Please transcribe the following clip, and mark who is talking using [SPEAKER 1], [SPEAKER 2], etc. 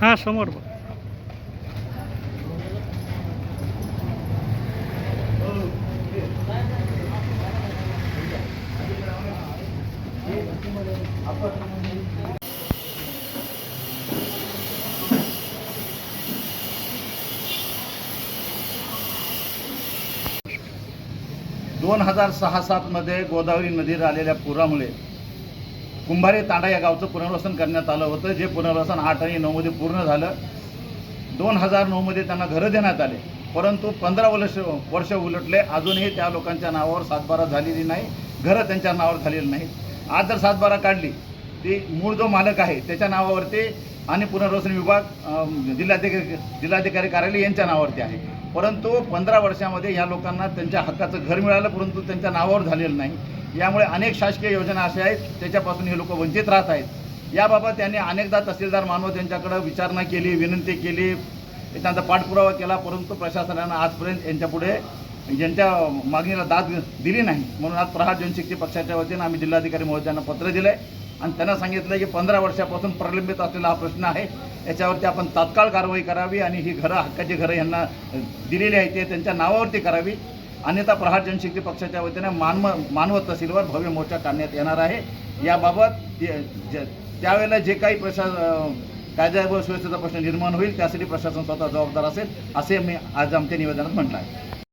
[SPEAKER 1] हां समोर बघ.
[SPEAKER 2] दोन हजार सहा सातमध्ये गोदावरी नदीत आलेल्या पुरामुळे कुंभारे तांडा या गावचं पुनर्वसन करण्यात आलं होतं. जे पुनर्वसन आठ आणि नऊमध्ये पूर्ण झालं. दोन हजार नऊमध्ये त्यांना घरं देण्यात आले. परंतु पंधरा वर्ष वर्ष उलटले. अजूनही त्या लोकांच्या नावावर सातबारा झालेली नाही. घरं त्यांच्या नावावर झालेली नाही आज जर सातबारा काढली ती मूळ जो मालक आहे त्याच्या नावावरती आणि पुनर्वसन विभाग जिल्हाधिकारी जिल्हाधिकारी कार्यालय यांच्या नावावरती आहे. परंतु पंधरा वर्षामध्ये या लोकांना त्यांच्या हक्काचं घर मिळालं परंतु त्यांच्या नावावर झालेलं नाही. यामुळे अनेक शासकीय योजना अशा आहेत त्याच्यापासून हे लोक वंचित राहत आहेत. याबाबत त्यांनी अनेकदा तहसीलदार मानवत त्यांच्याकडं विचारणा केली विनंती केली त्यांचा पाठपुरावा केला परंतु प्रशासनानं आजपर्यंत यांच्यापुढे यांच्या मागणीला दाद दिली नाही. म्हणून आज प्रहार जनशक्ती पक्षाच्या वतीनं आम्ही जिल्हाधिकारी महोदयांना पत्र दिलं आहे आणि त्यांना सांगितलं की पंधरा वर्षापासून प्रलंबित असलेला हा प्रश्न आहे याच्यावरती आपण तात्काळ कारवाई करावी आणि ही घरं हक्काची घरं यांना दिलेली आहे ते त्यांच्या नावावरती करावी. अन्यथा प्रहार जनशक्ती पक्षाच्या वतीने मानव मानवत तहसीलवर भव्य मोर्चा काढण्यात येणार आहे. याबाबत त्यावेळेला जे काही प्रशा कायदा व सुव्यवस्थेचा प्रश्न निर्माण होईल त्यासाठी प्रशासन स्वतः जबाबदार असेल असे मी आज आमच्या निवेदनात म्हटलं आहे.